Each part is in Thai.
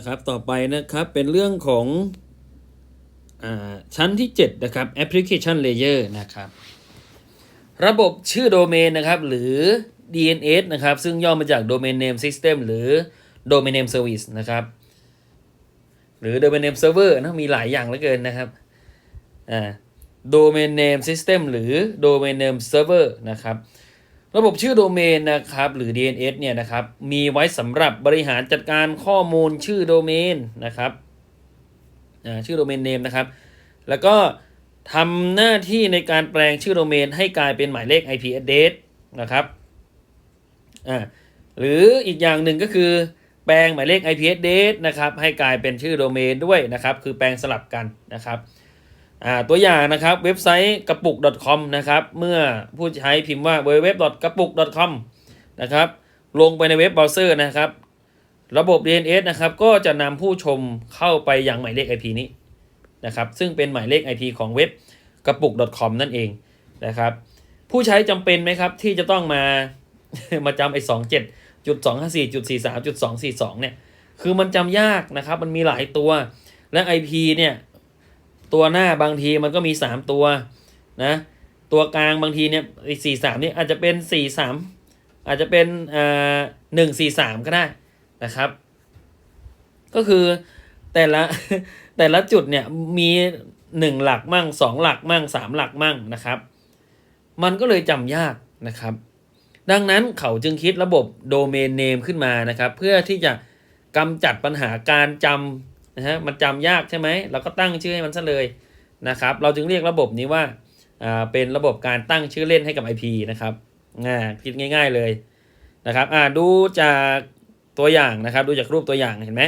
นะครับต่อไปนะครับเป็นเรื่องของอชั้นที่ 7 นะครับ application layer นะครับ ระบบชื่อโดเมนนะครับ หรือ DNS นะครับ ซึ่งย่อมาจาก domain name system หรือ domain name service นะครับ หรือ domain name server นะมีหลายอย่างเหลือเกินนะครับอ่า domain name system หรือ domain name server นะครับ ระบบชื่อโดเมนนะครับหรือ DNS เนี่ยนะครับมีไว้สำหรับบริหารจัดการข้อมูลชื่อโดเมนนะครับชื่อโดเมนเนมนะครับ แล้วก็ทำหน้าที่ในการแปลงชื่อโดเมนให้กลายเป็นหมายเลข IP address นะครับอ่าหรืออีกอย่างหนึ่งก็คือแปลงหมายเลข IP address นะครับให้กลายเป็นชื่อโดเมนด้วยนะครับ คือแปลงสลับกันนะครับ ตัวอย่างนะครับเว็บไซต์กระปุก .com นะครับเมื่อผู้ใช้พิมพ์ว่า www กระปุก .com นะครับลงไปในเว็บเบราว์เซอร์นะครับ ระบบ DNS นะครับก็จะนำผู้ชมเข้าไปยังหมายเลข IP นี้นะครับซึ่งเป็นหมายเลข IP ของเว็บกระปุก .com นั่นเองนะครับผู้ใช้จำเป็นไหมครับที่จะต้องมามาจำไอ้สองเจ็ดจุดสองห้าสี่จุดสี่สามจุดสองสี่สองเนี่ยคือมันจำยากนะครับมันมีหลายตัวและ IP เนี่ย ตัวหน้าบางทีมันก็มีสามตัวนะตัวกลางบางทีเนี่ยสี่สามนี่อาจจะเป็นสี่สามอาจจะเป็นอ่าหนึ่งสี่สามก็ได้นะครับ ก็คือแต่ละแต่ละจุดเนี่ยมีหนึ่งหลักมั่งสองหลักมั่งสามหลักมั่งนะครับ มันก็เลยจำยากนะครับ ดังนั้นเขาจึงคิดระบบโดเมนเนมขึ้นมานะครับ เพื่อที่จะกำจัดปัญหาการจำ นะฮะมันจำยากใช่ไหมเราก็ตั้งชื่อให้มันซะเลยนะครับ เราจึงเรียกระบบนี้ว่าอ่าเป็นระบบการตั้งชื่อเล่นให้กับ IP นะครับง่ายคิดง่าย ๆเลยนะครับอ่าดูจากตัวอย่างนะครับ ดูจากรูปตัวอย่างเห็นไหม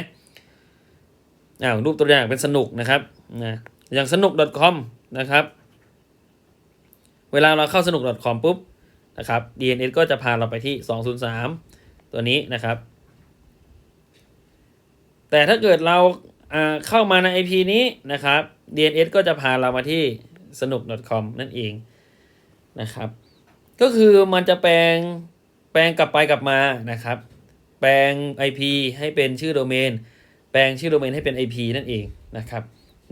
อ้ารูปตัวอย่างเป็นสนุกนะครับนะอย่างสนุก .com นะครับ เวลาเราเข้าสนุก .com ปุ๊บนะครับ DNS ก็จะพาเราไปที่ 203 ตัวนี้นะครับ แต่ถ้าเกิดเรา เข้ามาใน IP นี้นะครับ DNS ก็จะพาเรามาที่สนุก .com นั่นเองนะครับ ก็คือมันจะแปลงแปลงกลับไปกลับมานะครับ แปลง IP ให้เป็นชื่อโดเมน แปลงชื่อโดเมนให้เป็น IP นั่นเองนะครับ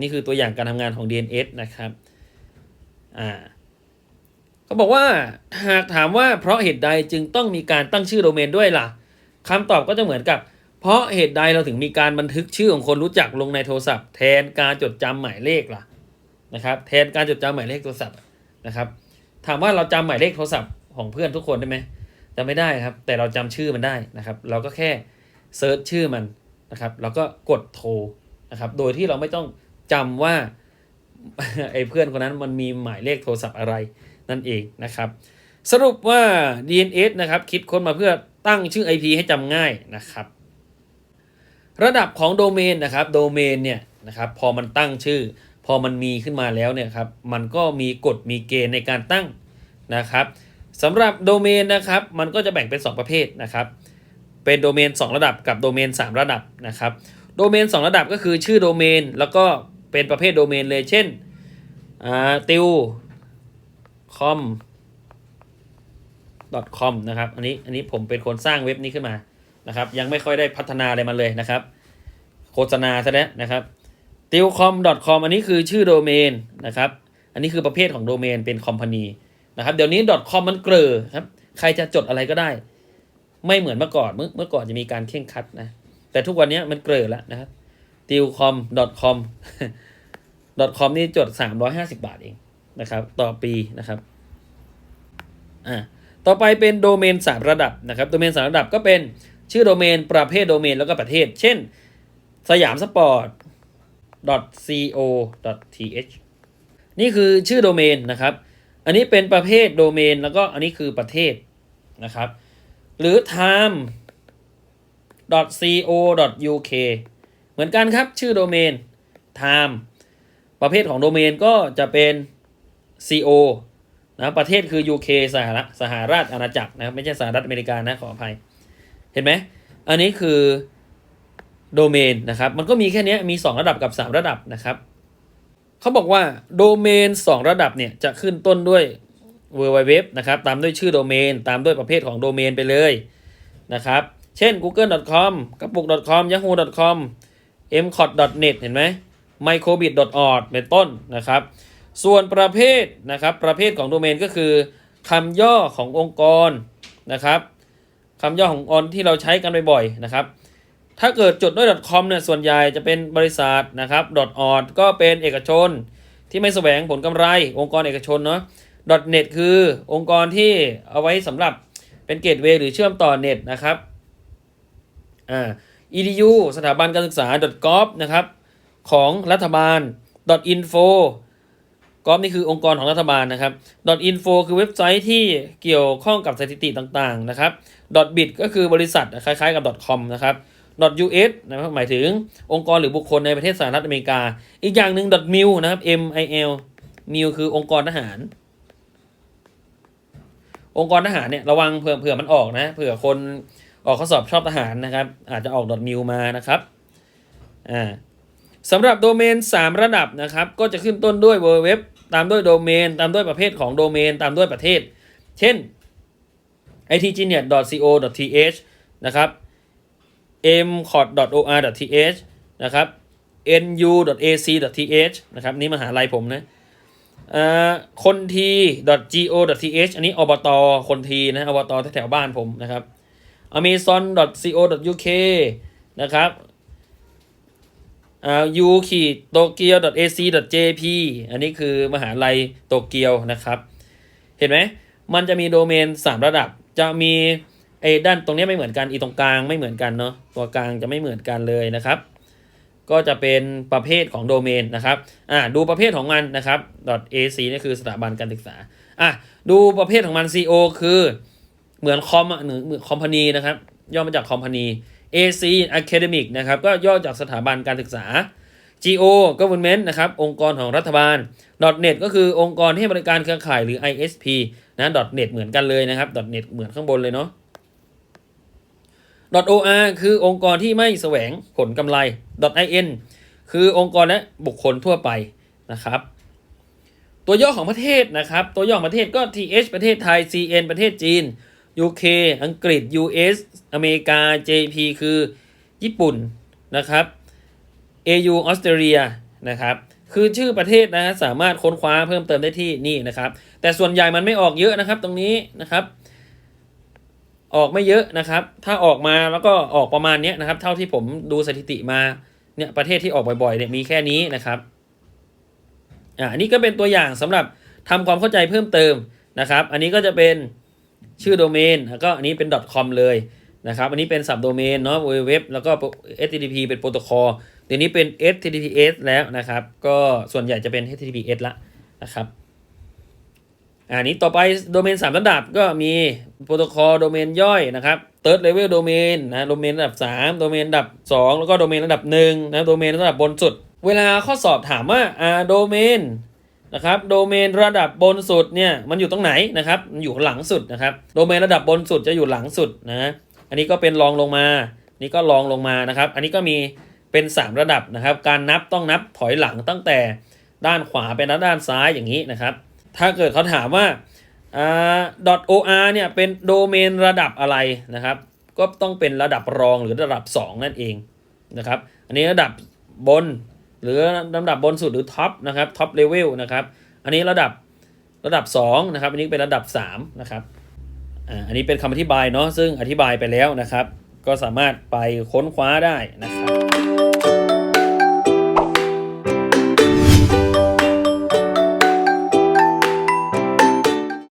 นี่คือตัวอย่างการทำงานของ DNS นะครับอ่าเขาบอกว่าหากถามว่าเพราะเหตุใดจึงต้องมีการตั้งชื่อโดเมนด้วยล่ะคำตอบก็จะเหมือนกับ เพราะเหตุใดเราถึงมีการบันทึกชื่อของคนรู้จักลงในโทรศัพท์ แทนการจดจำหมายเลขล่ะนะครับ แทนการจดจำหมายเลขโทรศัพท์นะครับ ถามว่าเราจำหมายเลขโทรศัพท์ของเพื่อนทุกคนได้ไหมจำไม่ได้ครับ แต่เราจำชื่อมันได้นะครับ เราก็แค่เซิร์ชชื่อมันนะครับแล้วก็กดโทรนะครับ โดยที่เราไม่ต้องจำว่าไอ้เพื่อนคนนั้นมันมีหมายเลขโทรศัพท์อะไรนั่นเองนะครับ สรุปว่า DNS นะครับ คิดค้นมาเพื่อตั้งชื่อ IP ให้จำง่ายนะครับ ระดับของโดเมนนะครับโดเมนเนี่ยนะครับพอมันตั้งชื่อ พอมันมีขึ้นมาแล้วเนี่ยครับมันก็มีกฎมีเกณฑ์ในการตั้งนะครับสำหรับโดเมนนะครับมันก็จะแบ่งเป็น 2 ประเภทนะครับเป็นโดเมน 2 ระดับกับโดเมน 3 ระดับนะครับโดเมน 2 ระดับก็คือชื่อโดเมนแล้วก็เป็นประเภทโดเมนเลยเช่นติวคอม .com นะครับ อันนี้ อันนี้ผมเป็นคนสร้างเว็บนี้ขึ้นมา นะครับ ยังไม่ค่อยได้พัฒนาอะไรมันเลยนะครับ โฆษณาซะแล้วนะครับ t i l c o m com อันนี้คือชื่อโดเมนนะครับ อันนี้คือประเภทของโดเมนเป็นคอมพานีนะครับ เดี๋ยวนี้ .com มันเกลอครับ ใครจะจดอะไรก็ได้ ไม่เหมือนเมื่อก่อน เมื่อเมื่อก่อนจะมีการเข่งคัดนะ แต่ทุกวันนี้มันเกลอแล้วนะครับ t i l c o m com com นี่จด 350 บาทเองนะครับ ต่อปีนะครับ อ่าต่อไปเป็นโดเมนสามระดับนะครับ โดเมนสามระดับก็เป็น ชื่อโดเมน ประเภทโดเมน แล้วก็ประเทศ เช่น สยามสปอร์ต co th นี่คือชื่อโดเมนนะครับ อันนี้เป็นประเภทโดเมน แล้วก็อันนี้คือประเทศนะครับ หรือ time co uk เหมือนกันครับชื่อโดเมน time ประเภทของโดเมนก็จะเป็น co นะประเทศคือ UK สหรัฐสหราชอาณาจักรนะครับ ไม่ใช่สหรัฐอเมริกานะขออภัย เห็นไหมอันนี้คือโดเมนนะครับมันก็มีแค่นี้มี 2 ระดับกับ 3 ระดับนะครับเขาบอกว่าโดเมน 2 ระดับเนี่ยจะขึ้นต้นด้วย w w w นะครับตามด้วยชื่อโดเมน ตามด้วยประเภทของโดเมนไปเลยนะครับเช่น google.com กระปุก .com yahoo.com mcot.net เห็นไหม microbit.org เป็นต้นนะครับ ส่วนประเภทนะครับประเภทของโดเมนก็คือคำย่อขององค์กรนะครับ คำย่อขององค์กรที่เราใช้กันบ่อยๆนะครับ ถ้าเกิดจดด้วย .com เนี่ยส่วนใหญ่จะเป็นบริษัทนะครับ .org ก็เป็นเอกชน ที่ไม่แสวงผลกำไร องค์กรเอกชนเนาะ .net คือองค์กรที่เอาไว้สำหรับเป็นเกตเวย์หรือเชื่อมต่อเน็ตนะครับอ่า edu สถาบันการศึกษา .gov นะครับของรัฐบาล .info กอฟนี่คือองค์กรของรัฐบาลนะครับ .info คือเว็บไซต์ที่เกี่ยวข้องกับสถิติต่างๆนะครับ .bit ก็คือบริษัทคล้ายๆกับ .com นะครับ .us นะครับหมายถึงองค์กรหรือบุคคลในประเทศสหรัฐอเมริกา อีกอย่างหนึ่ง .mil นะครับ mil mil คือองค์กรทหาร องค์กรทหารเนี่ยระวังเผื่อเผื่อมันออกนะเผื่อคนออกข้อสอบชอบทหารนะครับ อาจจะออก .mil มานะครับอ่าสำหรับโดเมน 3 ระดับนะครับ ก็จะขึ้นต้นด้วย www ตามด้วยโดเมน ตามด้วยประเภทของโดเมน ตามด้วยประเทศ เช่น itgenius.co.th นะครับ mcot.or.th นะครับ nu.ac.th นะครับนี่มหาลัยผมนะคนที .go.th อันนี้อบตคนทีนะอบตแถวๆบ้านผมนะครับ amazon.co.uk นะครับ อ่า u ขีดโตเกียว .ac.jp อันนี้คือมหาลัยโตเกียวนะครับ เห็นไหมมันจะมีโดเมน 3 ระดับ จะมีไอ้ด้านตรงนี้ไม่เหมือนกัน อีตรงกลางไม่เหมือนกันเนาะ ตัวกลางจะไม่เหมือนกันเลยนะครับ ก็จะเป็นประเภทของโดเมนนะครับ อ่า ดูประเภทของมันนะครับ .ac นี่คือสถาบันการศึกษา อะ ดูประเภทของมัน co คือเหมือนคอมอะหรือเหมือนคอมพานีนะครับ ย่อมาจากคอมพานี AC academic นะครับก็ย่อจากสถาบันการศึกษา GO government นะครับองค์กรของรัฐบาล .net ก็คือองค์กรที่ให้บริการเครือข่ายหรือ ISP นะ .net เหมือนกันเลยนะครับ .net เหมือนข้างบนเลยเนาะ .or คือองค์กรที่ไม่แสวงผลกำไร .in คือองค์กรและบุคคลทั่วไปนะครับตัวย่อของประเทศนะครับ ตัวย่อของประเทศก็ TH ประเทศไทย CN ประเทศจีน UK อังกฤษ US อเมริกา JP คือญี่ปุ่นนะครับ AU ออสเตรเลียนะครับคือชื่อประเทศนะฮะสามารถค้นคว้าเพิ่มเติมได้ที่นี่นะครับ แต่ส่วนใหญ่มันไม่ออกเยอะนะครับ ตรงนี้นะครับ ออกไม่เยอะนะครับ ถ้าออกมาแล้วก็ออกประมาณนี้นะครับ เท่าที่ผมดูสถิติมาเนี่ยประเทศที่ออกบ่อยๆเนี่ยมีแค่นี้นะครับอ่าอันนี้ก็เป็นตัวอย่างสำหรับทำความเข้าใจเพิ่มเติมนะครับ อันนี้ก็จะเป็น ชื่อโดเมนแล้วก็อันนี้เป็น .com เลยนะครับ อันนี้เป็นสับโดเมนเนาะเว็บแล้วก็ HTTP เป็นโปรโตคอลเดี๋ยวนี้เป็น HTTPS แล้วนะครับ ก็ส่วนใหญ่จะเป็น HTTPS ละนะครับอันนี้ต่อไปโดเมน3ระดับก็มีโปรโตคอลโดเมนย่อยนะครับ third level domain นะโดเมนระดับ 3 โดเมนระดับ 2 แล้วก็โดเมนระดับ1นะโดเมนระดับบนสุด เวลาข้อสอบถามว่าอ่าโดเมน นะครับโดเมนระดับบนสุดเนี่ยมันอยู่ตรงไหนนะครับมันอยู่หลังสุดนะครับโดเมนระดับบนสุดจะอยู่หลังสุดนะอันนี้ก็เป็นรองลงมานี่ก็รองลงมานะครับ อันนี้ก็มีเป็น 3 ระดับนะครับ การนับต้องนับถอยหลังตั้งแต่ด้านขวาไปด้านซ้ายอย่างนี้นะครับ ถ้าเกิดเขาถามว่าอ .or เนี่ยเป็นโดเมนระดับอะไรนะครับ ก็ต้องเป็นระดับรองหรือระดับ 2 นั่นเองนะครับ อันนี้ระดับบน หรือลำดับบนสุดหรือท็อปนะครับท็อปเลเวลนะครับ อันนี้ระดับระดับ2นะครับ อันนี้เป็นระดับ3นะครับอันนี้เป็นคำอธิบายเนาะซึ่งอธิบายไปแล้วนะครับ ก็สามารถไปค้นคว้าได้นะครับ